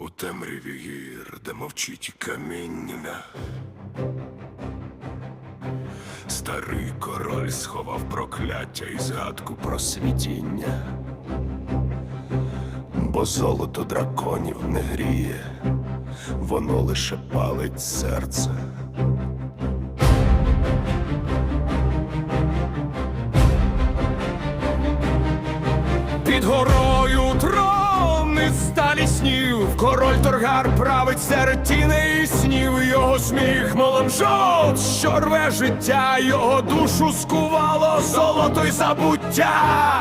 У темряві гір, де мовчить каміння. Старий король сховав прокляття і згадку про світіння. Бо золото драконів не гріє, воно лише палить серце. Під горою трони сталі снів, король торгар править серед тіней і снів, його сміх молом жовт, що рве життя, його душу скувало золото й забуття.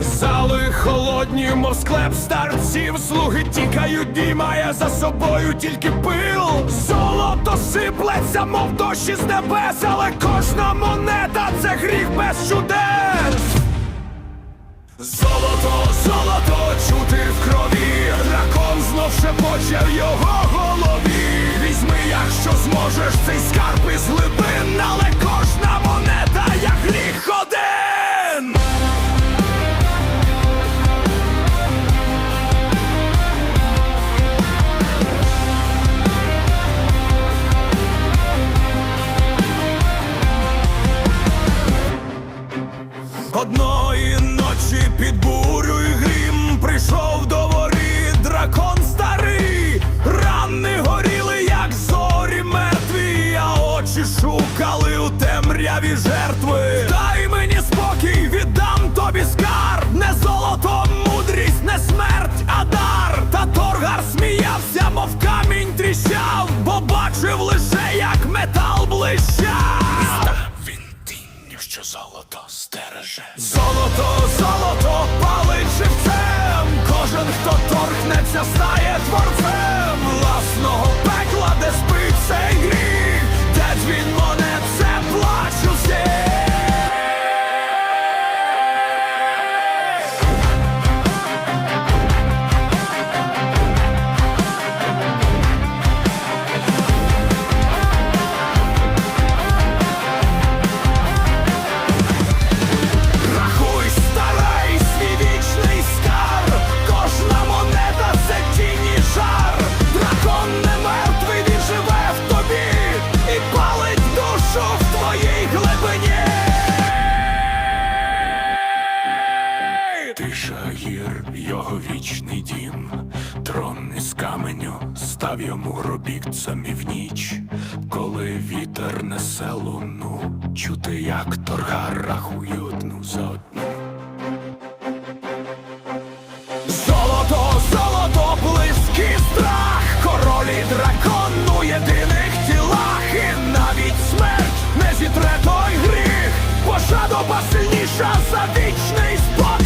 Зали холодні, мов склеп старців, слуги тікають, діймає за собою тільки пил. Золото сиплеться, мов дощ із небес, але кожна монета без чудес. Золото, золото чути в крові, дракон знов шепоче в його голові. Візьми, якщо зможеш цей скарб із Одної ночі під бурю і грім прийшов до воріт дракон старий, рани горіли, як зорі мертві, а очі шукали у темряві жертви. Дай мені спокій, віддам тобі скарб, не золото, мудрість, не смерть, а дар. Та торгар сміявся, мов камінь тріщав, бо бачив лише, як метал блищав. Він тінню, що золото стереже. своїй глибині. Тиша гір, його вічний дім, трон із каменю став йому робітцями в ніч, коли вітер несе луну, чути, як торга рахує одну за одну. Золото, золото, близький страх, королі драконує. Ну, сильніша за вічний спокій.